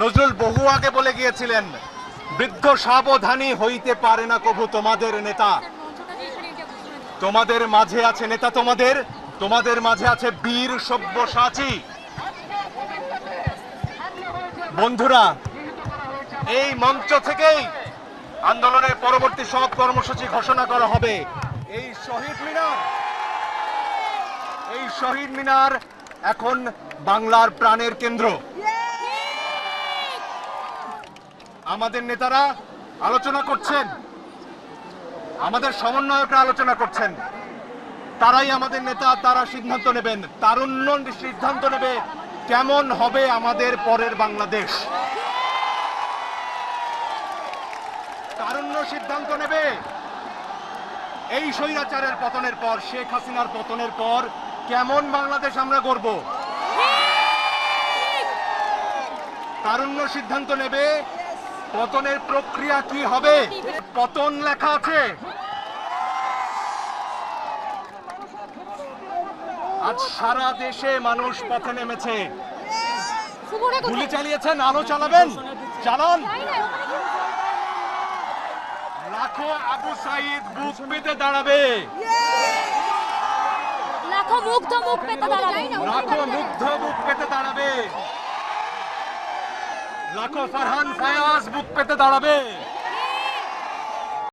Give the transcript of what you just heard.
নজরুল বহু আগে বলে গিয়েছিলেন, বৃদ্ধ সাবধানী হইতে পারে না কভু তোমাদের নেতা। তোমাদের মাঝে আছে নেতা তোমাদের তোমাদের মাঝে আছে বীর সব্যসাচী। বন্ধুরা, এই মঞ্চ থেকেই আন্দোলনের পরবর্তী সব কর্মসূচি ঘোষণা করা হবে। এই শহীদ মিনার, এই শহীদ মিনার এখন বাংলার প্রাণের কেন্দ্র। আমাদের নেতারা আলোচনা করছেন, আমাদের সমন্বয়করা আলোচনা করছেন। তারাই আমাদের নেতা, তারা সিদ্ধান্ত নেবেন, তারুণ্য সিদ্ধান্ত নেবে কেমন হবে আমাদের পরের বাংলাদেশ। তারুণ্য সিদ্ধান্ত নেবে। এই স্বৈরাচারের পতনের পর, শেখ হাসিনার পতনের পর কেমন বাংলাদেশ আমরা গড়ব? তারুণ্য সিদ্ধান্ত নেবে পতনের প্রক্রিয়া কি হবে? পতন লেখা আছে। আজ সারা দেশে মানুষ পথে নেমেছে। গুলি চালিয়েছেন আলো চালাবেন। চালান। লাখো আবু সাইদ বুক পেতে দাঁড়াবে। লাখো মুগ্ধ মুখ পেতে দাঁড়াবে। লাখো মুগ্ধ বুক পেতে দাঁড়াবে। লাখো ফারহান ফায়াজ বুক পেতে দাঁড়াবে।